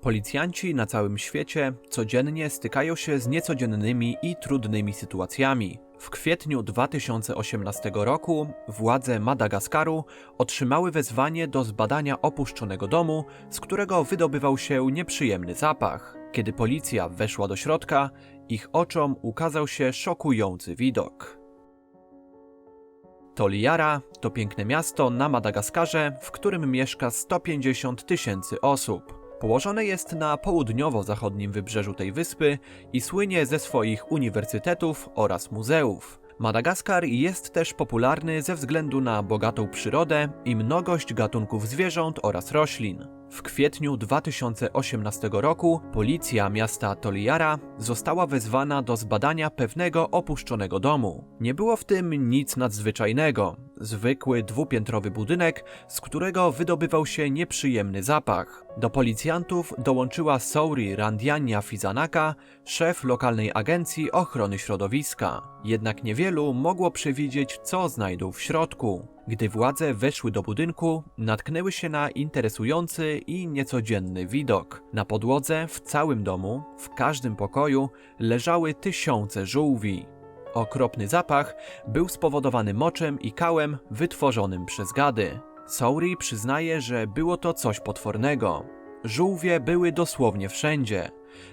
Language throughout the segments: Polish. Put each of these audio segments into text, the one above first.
Policjanci na całym świecie codziennie stykają się z niecodziennymi i trudnymi sytuacjami. W kwietniu 2018 roku władze Madagaskaru otrzymały wezwanie do zbadania opuszczonego domu, z którego wydobywał się nieprzyjemny zapach. Kiedy policja weszła do środka, ich oczom ukazał się szokujący widok. Toliara to piękne miasto na Madagaskarze, w którym mieszka 150 tysięcy osób. Położone jest na południowo-zachodnim wybrzeżu tej wyspy i słynie ze swoich uniwersytetów oraz muzeów. Madagaskar jest też popularny ze względu na bogatą przyrodę i mnogość gatunków zwierząt oraz roślin. W kwietniu 2018 roku policja miasta Toliara została wezwana do zbadania pewnego opuszczonego domu. Nie było w tym nic nadzwyczajnego. Zwykły dwupiętrowy budynek, z którego wydobywał się nieprzyjemny zapach. Do policjantów dołączyła Souri Randiania Fizanaka, szef lokalnej agencji ochrony środowiska. Jednak niewielu mogło przewidzieć, co znajdą w środku. Gdy władze weszły do budynku, natknęły się na interesujący i niecodzienny widok. Na podłodze w całym domu, w każdym pokoju, leżały tysiące żółwi. Okropny zapach był spowodowany moczem i kałem wytworzonym przez gady. Sauri przyznaje, że było to coś potwornego. Żółwie były dosłownie wszędzie,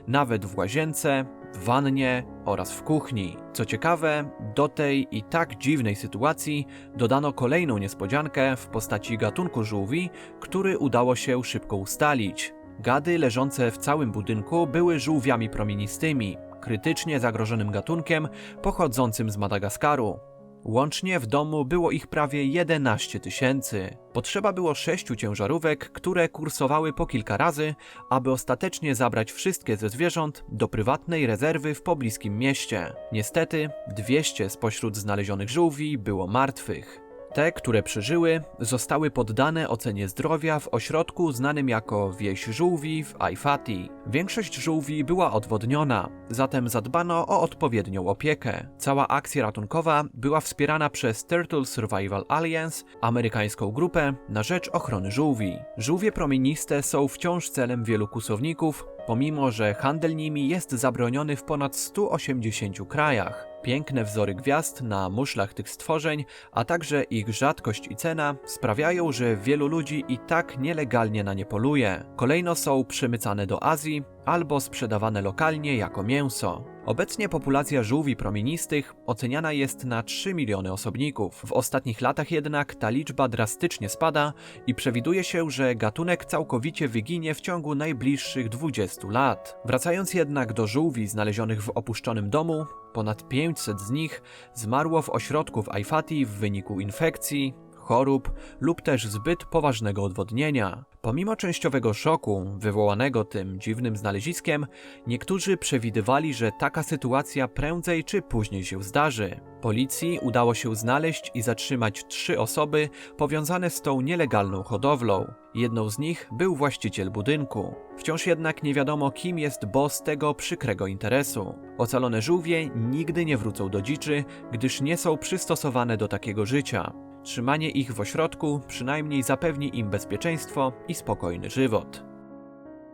nawet w łazience, w wannie oraz w kuchni. Co ciekawe, do tej i tak dziwnej sytuacji dodano kolejną niespodziankę w postaci gatunku żółwi, który udało się szybko ustalić. Gady leżące w całym budynku były żółwiami promienistymi, krytycznie zagrożonym gatunkiem pochodzącym z Madagaskaru. Łącznie w domu było ich prawie 11 tysięcy. Potrzeba było sześciu ciężarówek, które kursowały po kilka razy, aby ostatecznie zabrać wszystkie ze zwierząt do prywatnej rezerwy w pobliskim mieście. Niestety, 200 spośród znalezionych żółwi było martwych. Te, które przeżyły, zostały poddane ocenie zdrowia w ośrodku znanym jako Wieś Żółwi w Aifati. Większość żółwi była odwodniona, zatem zadbano o odpowiednią opiekę. Cała akcja ratunkowa była wspierana przez Turtle Survival Alliance, amerykańską grupę na rzecz ochrony żółwi. Żółwie promieniste są wciąż celem wielu kusowników, pomimo że handel nimi jest zabroniony w ponad 180 krajach. Piękne wzory gwiazd na muszlach tych stworzeń, a także ich rzadkość i cena sprawiają, że wielu ludzi i tak nielegalnie na nie poluje. Kolejno są przemycane do Azji albo sprzedawane lokalnie jako mięso. Obecnie populacja żółwi promienistych oceniana jest na 3 miliony osobników. W ostatnich latach jednak ta liczba drastycznie spada i przewiduje się, że gatunek całkowicie wyginie w ciągu najbliższych 20 lat. Wracając jednak do żółwi znalezionych w opuszczonym domu, ponad 500 z nich zmarło w ośrodku w Aifati w wyniku infekcji, chorób lub też zbyt poważnego odwodnienia. Pomimo częściowego szoku wywołanego tym dziwnym znaleziskiem, niektórzy przewidywali, że taka sytuacja prędzej czy później się zdarzy. Policji udało się znaleźć i zatrzymać trzy osoby powiązane z tą nielegalną hodowlą. Jedną z nich był właściciel budynku. Wciąż jednak nie wiadomo, kim jest boss tego przykrego interesu. Ocalone żółwie nigdy nie wrócą do dziczy, gdyż nie są przystosowane do takiego życia. Trzymanie ich w ośrodku przynajmniej zapewni im bezpieczeństwo i spokojny żywot.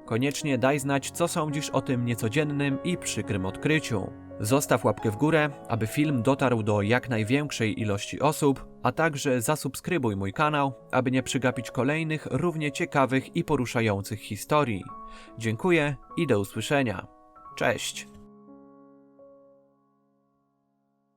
Koniecznie daj znać, co sądzisz o tym niecodziennym i przykrym odkryciu. Zostaw łapkę w górę, aby film dotarł do jak największej ilości osób, a także zasubskrybuj mój kanał, aby nie przegapić kolejnych równie ciekawych i poruszających historii. Dziękuję i do usłyszenia. Cześć!